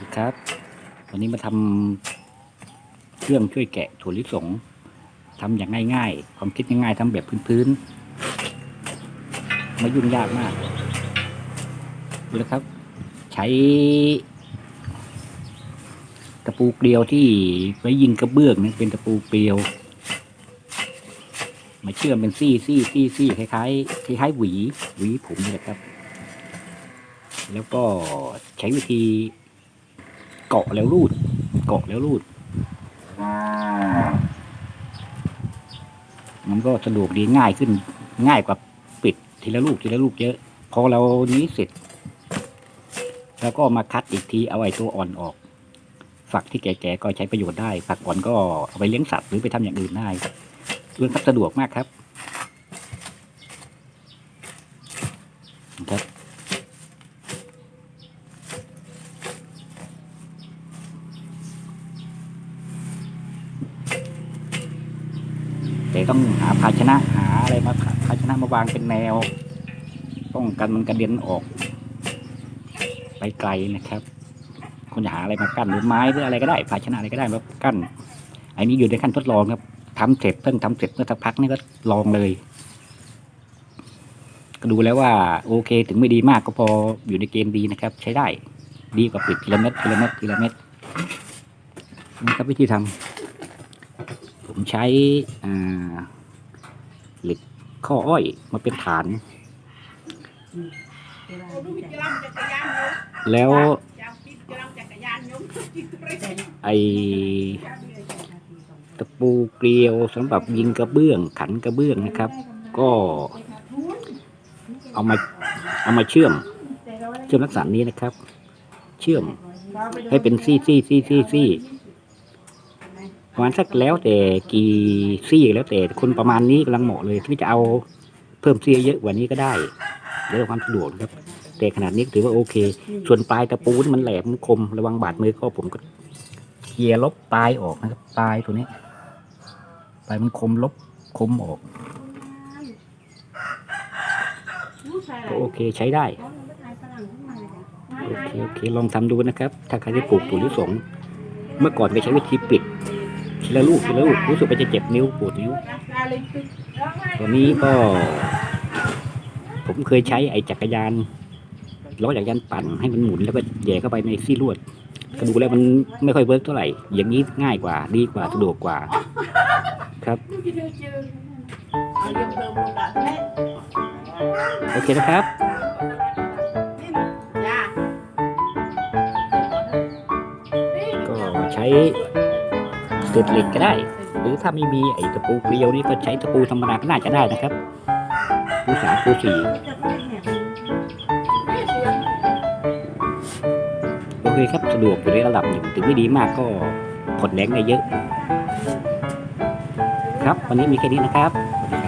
ดีครับ วันนี้มาทำเครื่องช่วยแกะถั่วลิสงทำอย่างง่ายๆ ความคิดง่ายๆทำแบบพื้นๆไม่ยุ่งยากมากดูนะครับ ใช้ตะปูเกลียวที่ไว้ยิงกระเบื้องนะเป็นตะปูเกลียว มาเชื่อมเป็นซี่ซี่ซี่ซี่คล้ายๆคล้ายๆหวี หวีผมนี่แหละครับแล้วก็ใช้วิธี เกาะแล้วรูด เกาะแล้วรูด มันก็สะดวกดีง่ายขึ้น ง่ายกว่าปิดทีละลูกทีละลูกเยอะ พอเรานี้เสร็จแล้วก็มาคัดอีกทีเอาไอ้ตัวอ่อนออก ฝักที่แก่ๆก็ใช้ประโยชน์ได้ ฝักอ่อนก็เอาไปเลี้ยงสัตว์หรือไปทำอย่างอื่นได้เรื่องครับสะดวกมากครับ แต่ต้องหาภาชนะหาอะไรมาภาชนะมาวางเป็นแนวป้องกันมันกระเด็นออก ไปไกลนะครับคุณจะหาอะไรมากั้นหรือไม้หรืออะไรก็ได้ ภาชนะอะไรก็ได้มากั้นอันนี้อยู่ในขั้นทดลองครับทำเสร็จเพิ่งทำเสร็จเมื่อสักพักนี่ก็ลองเลย ก็ดูแล้วว่าโอเคถึงไม่ดีมากก็พออยู่ในเกณฑ์ดีนะครับ ใช้ได้ ดีกว่าปิดทีละเม็ดทีละเม็ดทีละเม็ดนี่ครับวิธีทำผม ใช้เหล็กข้ออ้อยมาเป็นฐาน แล้วไอตะปูเกลียวสำหรับยิงกระเบื้องขันกระเบื้องนะครับ ก็ เอามาเอามาเชื่อม เชื่อมลักษณะนี้นะครับ เชื่อมให้เป็นซี่ซี่ซี่ซี่ซี่ ประมาณสักแล้วแต่กี่ซี่แล้วแต่คนประมาณนี้กำลังเหมาะเลยที่จะเอาเพิ่มซี่เยอะกว่านี้ก็ได้เรื่องความสะดวกนะครับ แต่ขนาดนี้ถือว่าโอเค ส่วนปลายตะปูนมันแหลมคมระวังบาดมือก็ผมก็เคลียลบปลายออกนะครับปลายตัวนี้ปลายมันคมลบคมออกก็โอเคใช้ได้โอเคโอเคลองทำดูนะครับ ถ้าใครที่ปลูกถั่วลิสงเมื่อก่อนก็ใช้วิธีปิด ทีละลูกทีละลูกรู้สึกว่าจะเจ็บนิ้วปวดนิ้ว ตัวนี้ก็ ผมเคยใช้ไอ้จักรยานล้อจักรยานปั่นให้มันหมุนแล้วก็แย่เข้าไปในซี่ลวดก็ดูแล้วมันไม่ค่อยเวิร์กเท่าไหร่ อย่างนี้ง่ายกว่าดีกว่าสะดวกกว่า ครับ โอเคนะครับก็ใช้ ติดเหล็กก็ได้ หรือถ้าไม่มีไอ้ตะปูเกลียวนี่ก็ใช้ตะปูธรรมดาก็น่าจะได้นะครับปูสามปูสี่โอเคครับสะดวกอยู่ในระดับหนึ่งถึงไม่ดีมากก็ผลแรงได้เยอะ ครับวันนี้มีแค่นี้นะครับสวัสดี